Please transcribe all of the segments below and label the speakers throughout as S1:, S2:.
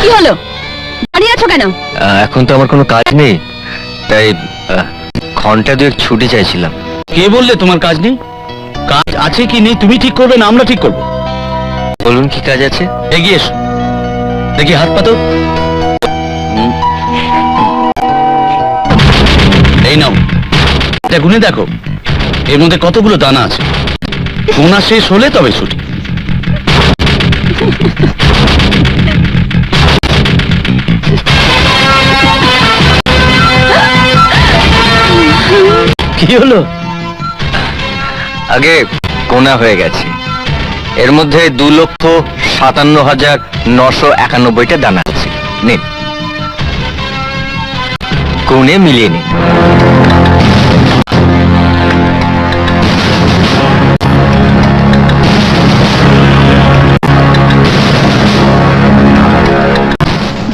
S1: কি হলো? দাঁড়িয়ে আছো কেন?
S2: এখন তো আমার কোনো কাজ নেই। তাই ঘণ্টা দুয়েক ছুটি চাইছিলাম।
S3: কে বললে তোমার কাজ নেই? কাজ আছে কি নেই তুমি ঠিক করবে না আমরা ঠিক করব।
S2: বলুন কি কাজ আছে?
S3: এগিয়ে এসো। দেখি হাত পাতো এই নাও। এটা গুনে দেখো। এর মধ্যে কতগুলো দানা আছে? গোনা শেষ হলে তবে ছুটি। কি হলো?
S2: আগে গোনা হয়ে গেছে। এর মধ্যে দু লক্ষ সাতান্ন হাজার নশো একানব্বইটা দানা আছে। নিন। গুনে মিলিয়ে নিন।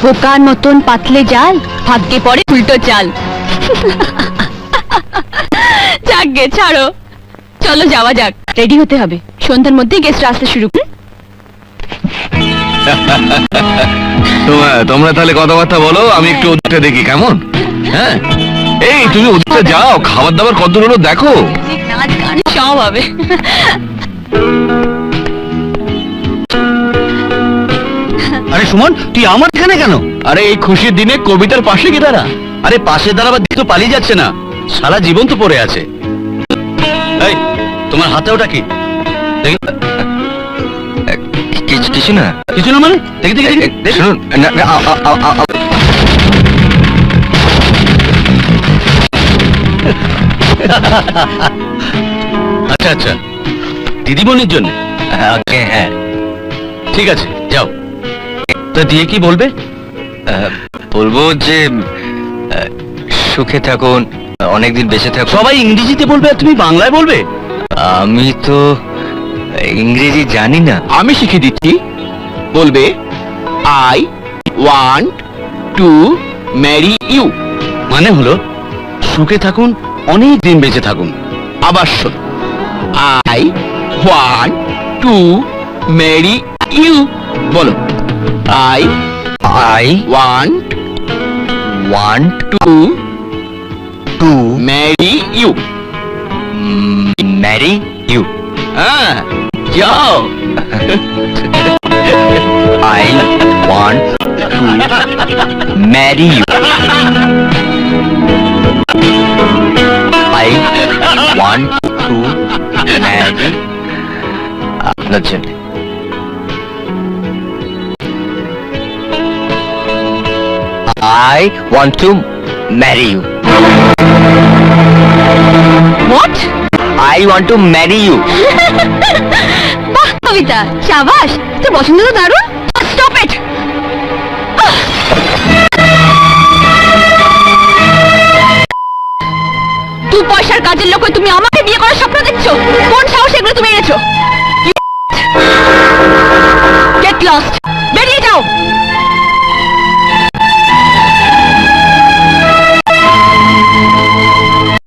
S1: বোকার মতন পাতলে জাল ভাগ্যে পড়ে উল্টো চাল। যাক গে ছাড়ো। চলো যাওয়া যাক। রেডি হতে হবে। সন্ধ্যার মধ্যে গেস্ট আসতে শুরু
S3: তোমরা তোমরা তাহলে কথাবার্তা বলো আমি একটু ওদিকটা দেখি কেমন? হ্যাঁ? এই তুমি ওদিকটা যাও খাবার দাবার কত হলো দেখো।
S1: নাচ গান সব হবে।
S3: আরে সুমন তুই আমার এখানে কেন? আরে এই খুশির দিনে কবিতার পাশে কি দাঁড়া? আরে পাশে দাঁড়াবার দিক তো পালিয়ে যাচ্ছে না। সারা জীবন তো পড়ে আছে। এই তোমার হাতে ওটা কি?
S2: কিছু না।
S3: কিছু না মানে? দেখি দেখি
S2: শুনুন
S3: আচ্ছা আচ্ছা। দিদিমণির জন্য?
S2: হ্যাঁ
S3: ঠিক আছে যাও। তা দিয়ে কি বলবে?
S2: বলব যে সুখে থাকুন অনেকদিন বেঁচে থাকুন।
S3: সবাই ইংরেজিতে বলবে আর তুমি বাংলায় বলবে?
S2: আমি তো ইংরেজি জানি না।
S3: আমি শিখে দিচ্ছি। বলবে I want to marry you মানে হলো সুখে থাকুন অনেক দিন বেঁচে থাকুন। আবার শোন I want to marry you বলো I
S2: I
S3: want
S2: want
S3: to
S2: to
S3: marry you
S2: marry you
S3: হ্যাঁ যাও
S2: I want to marry you I want to marry আপনার জন্য I want to marry you
S1: what
S2: I want to marry you
S1: বাহ কবিতা শাবাশ তোর পছন্দ তো দারুণ। স্টপ ইট দু পয়সার কাজের লোক তুমি আমাকে বিয়ে করার স্বপ্ন দেখছ? কোন সাহস এগুলো তুমি এনেছো? You